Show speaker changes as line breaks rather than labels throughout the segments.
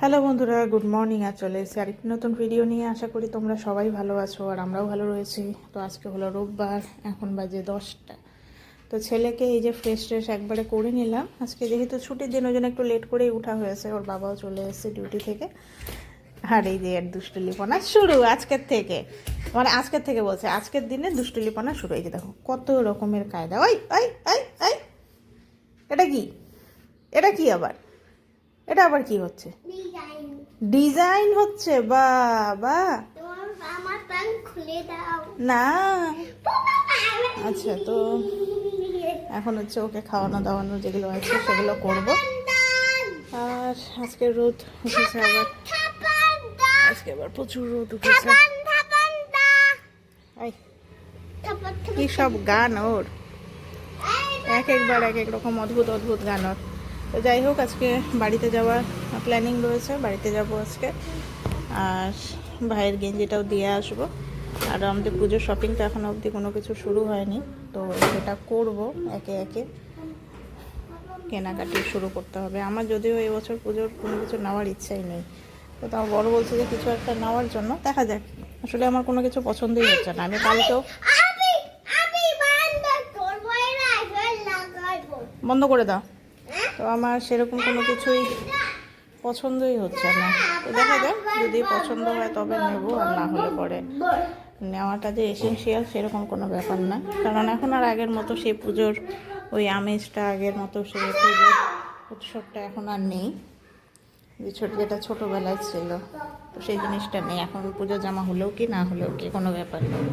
Hello বন্ধুরা, good morning. আর চলে এসেছি আরেকটি নতুন ভিডিও নিয়ে। আশা করি তোমরা সবাই ভালো আছো আর আমরাও ভালো রয়েছি। তো আজকে হলো রোববার, এখন বাজে দশটা। তো ছেলেকে এই যে ফ্রেশ ট্রেশ একবারে করে নিলাম। আজকে যেহেতু ছুটির দিন, ওই জন্য একটু লেট করেই উঠা হয়েছে। ওর বাবাও চলে এসেছে ডিউটি থেকে। আর এই যে এর দুষ্টুলিপনা শুরু আজকের থেকে। মানে আজকের থেকে বলছে, আজকের দিনে দুষ্টুলিপনা শুরু। হয়েছে দেখো, কত রকমের কায়দা। ওই ওই ওই ওই। এটা কি? এটা কি আবার? এটা আবার কি হচ্ছে?
ডিজাইন
হচ্ছে বাবা। না। আচ্ছা তো এখন হচ্ছে ওকে খাওয়ানো দাওয়ানো যেগুলো আছে সেগুলো করব। আর আজকে রোদ উঠেছে আবার। আজকে আবার প্রচুর রোদ উঠেছে। কি সব গান ওর? এক একবার এক এক রকম অদ্ভুত অদ্ভুত গান ওর। তো যাই হোক আজকে বাড়িতে যাওয়ার প্ল্যানিং রয়েছে বাড়িতে যাব আজকে। আর ভাইয়ের গেঞ্জিটাও দিয়ে আসব। আর আমাদের পুজোর শপিং তো এখনও অবধি কোনো কিছু শুরু হয়নি তো সেটা করব একে একে। কেনাকাটি শুরু করতে হবে। আমার যদিও এবছর পুজোর কোনো কিছু নেওয়ার ইচ্ছাই নেই তো তাও বড় বলছে যে কিছু একটা নেওয়ার জন্য দেখা যাক। আসলে আমার কোনো কিছু পছন্দই হচ্ছে না। আমি কালকেও বন্ধ করে দাও। তো আমার সেরকম কোনো কিছুই পছন্দই হচ্ছে না। তো দেখা যাক, যদি পছন্দ হয় তবে নেব আর না হলে পরে নেওয়াটা যে এসেন্সিয়াল সেরকম কোনো ব্যাপার না। কারণ এখন আর আগের মতো সেই পুজোর ওই আমেজটা, আগের মতো সেই পুজোর উৎসবটা এখন আর নেই। যে ছোট, যেটা ছোটোবেলায় ছিল, তো সেই জিনিসটা নেই। এখন পুজো জামা হলেও কি, না হলেও কি, কোনো ব্যাপার নেই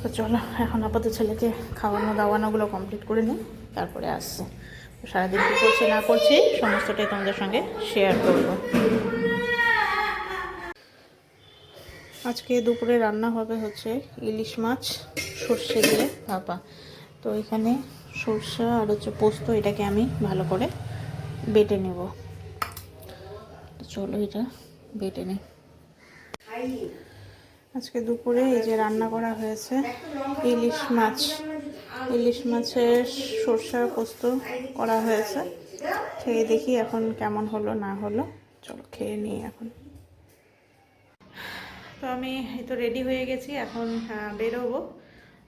তো চলো, এখন আপাতত ছেলেকে খাওয়ানো, দাওয়ানোগুলো কমপ্লিট করে নিই, তারপরে আসছে। সারাদিন কী করছি, না করছি, সমস্তটাই তোমাদের সঙ্গে শেয়ার করব। আজকে দুপুরে রান্না হবে হচ্ছে ইলিশ মাছ, সর্ষে দিয়ে ভাপা। তো এখানে সর্ষে আর হচ্ছে পোস্ত এটাকে আমি ভালো করে বেটে নেব। চলো এটা বেটে নিই। আজকে দুপুরে এই যে রান্না করা হয়েছে, ইলিশ মাছ। ইলিশ মাছের সর্ষা পোস্ত করা হয়েছে। খেয়ে দেখি এখন কেমন হলো, না হলো। চলো খেয়ে নিই এখন। তো আমি এই তো রেডি হয়ে গেছি, এখন বেরোবো।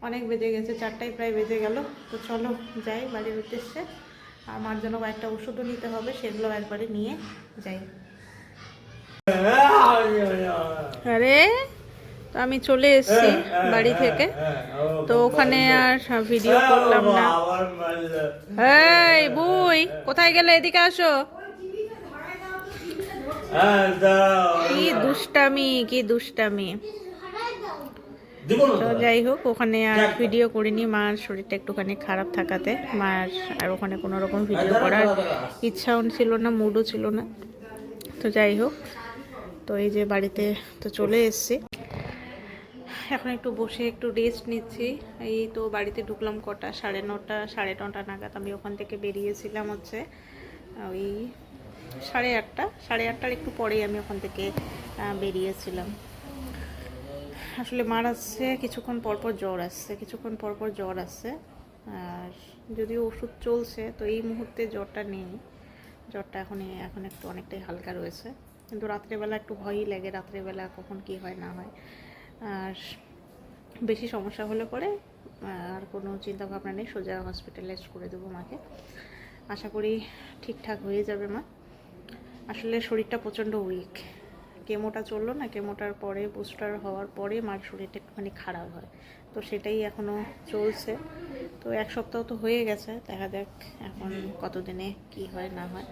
অনেক বেজে গেছে, চারটায় প্রায় বেজে গেল। তো চলো যাই বাড়ির উদ্দেশ্যে। আমার জন্য কয়েকটা ওষুধও নিতে হবে, সেগুলো একবারে নিয়ে যাই। আরে! তো আমি চলে এসেছি বাড়ি থেকে। তো ওখানে আর ভিডিও করলাম না। এই বুই কোথায় গেলে? এদিকে আসো। কি দুষ্টামি কি দুষ্টামি। তো যাই হোক ওখানে আর ভিডিও করিনি। মার শরীরটা একটুখানি খারাপ থাকাতে। মার আর ওখানে কোনো রকম ভিডিও করার ইচ্ছাও ছিল না মুডও ছিল না। তো যাই হোক তো এই যে বাড়িতে তো চলে এসেছি। এখন একটু বসে একটু রেস্ট নিচ্ছি। এই তো বাড়িতে ঢুকলাম কটা? সাড়ে নটা সাড়ে নটা নাগাদ আমি ওখান থেকে বেরিয়েছিলাম হচ্ছে, ওই সাড়ে আটটা, সাড়ে আটটার একটু পরেই আমি ওখান থেকে বেরিয়েছিলাম। আসলে মার আসছে, কিছুক্ষণ পরপর জ্বর আসছে, কিছুক্ষণ পরপর জ্বর আসছে। আর যদিও ওষুধ চলছে, তো এই মুহূর্তে জ্বরটা নেই। জ্বরটা এখন এখন একটু অনেকটাই হালকা রয়েছে। কিন্তু রাত্রেবেলা একটু ভয়ই লাগে, রাত্রেবেলা কখন কি হয় না হয়। আর বেশি সমস্যা হলে পরে, আর কোনো চিন্তা ভাবনা নেই, সোজা হসপিটালাইজ করে দেবো মাকে। আশা করি ঠিকঠাক হয়ে যাবে মা। আসলে শরীরটা প্রচণ্ড উইক কেমোটা চলল না, কেমোটার পরে বুস্টার হওয়ার পরে মার শরীরটা একটুখানি খারাপ হয়। তো সেটাই এখনও চলছে। তো এক সপ্তাহ তো হয়ে গেছে, দেখা যাক এখন কতদিনে কি হয় না হয়।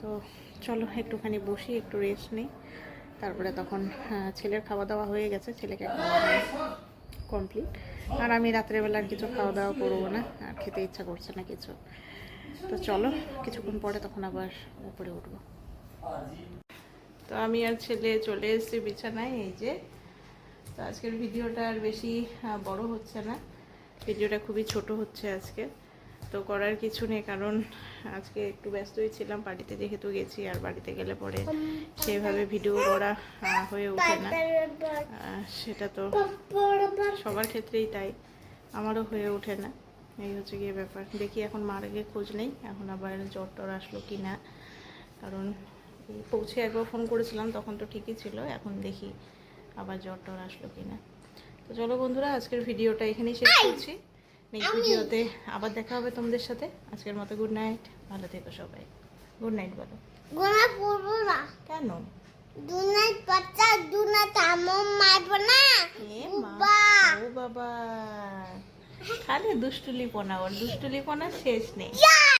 তো চলো একটুখানি বসি, একটু রেস্ট নিই। তারপরে তখন ছেলের খাওয়া দাওয়া হয়ে গেছে, ছেলেকে কমপ্লিট আর আমি রাত্রেবেলা আর কিছু খাওয়া দাওয়া করব না, আর খেতে ইচ্ছা করছে না কিছু। তো চলো, কিছুক্ষণ পরে তখন আবার উপরে উঠবো। তো আমি আর ছেলে চলে এসেছি বিছানায়, এই যে। তো আজকের ভিডিওটা আর বেশি বড় হচ্ছে না। ভিডিওটা খুবই ছোট হচ্ছে আজকে। তো করার কিছু নেই কারণ আজকে একটু ব্যস্তই ছিলাম বাড়িতে যেহেতু গেছি আর বাড়িতে গেলে পরে সেভাবে ভিডিও করা হয়ে ওঠে না। সেটা তো সবার ক্ষেত্রেই তাই আমারও হয়ে ওঠে না। এই হচ্ছে গিয়ে ব্যাপার। দেখি এখন মার আগে খোঁজ নেই এখন আবার জ্বর টর আসলো কি না। কারণ পৌঁছে একবার ফোন করেছিলাম তখন তো ঠিকই ছিল এখন দেখি আবার জ্বর টর আসলো কি না। তো চলো বন্ধুরা আজকের ভিডিওটা এখানেই শেষ করছি। নেক্সট ভিডিওতে আবার দেখা হবে তোমাদের সাথে। আজকের মতো গুড নাইট ভালো থেকো সবাই। গুড নাইট বলো।
গুড নাইট বলব না।
কেন?
গুড নাইট বাচ্চা গুড নাইট আমার মারবো না।
ও বাবা। খালি দুষ্টুলি পোনা ওর দুষ্টুলি পোনা শেষ নেই।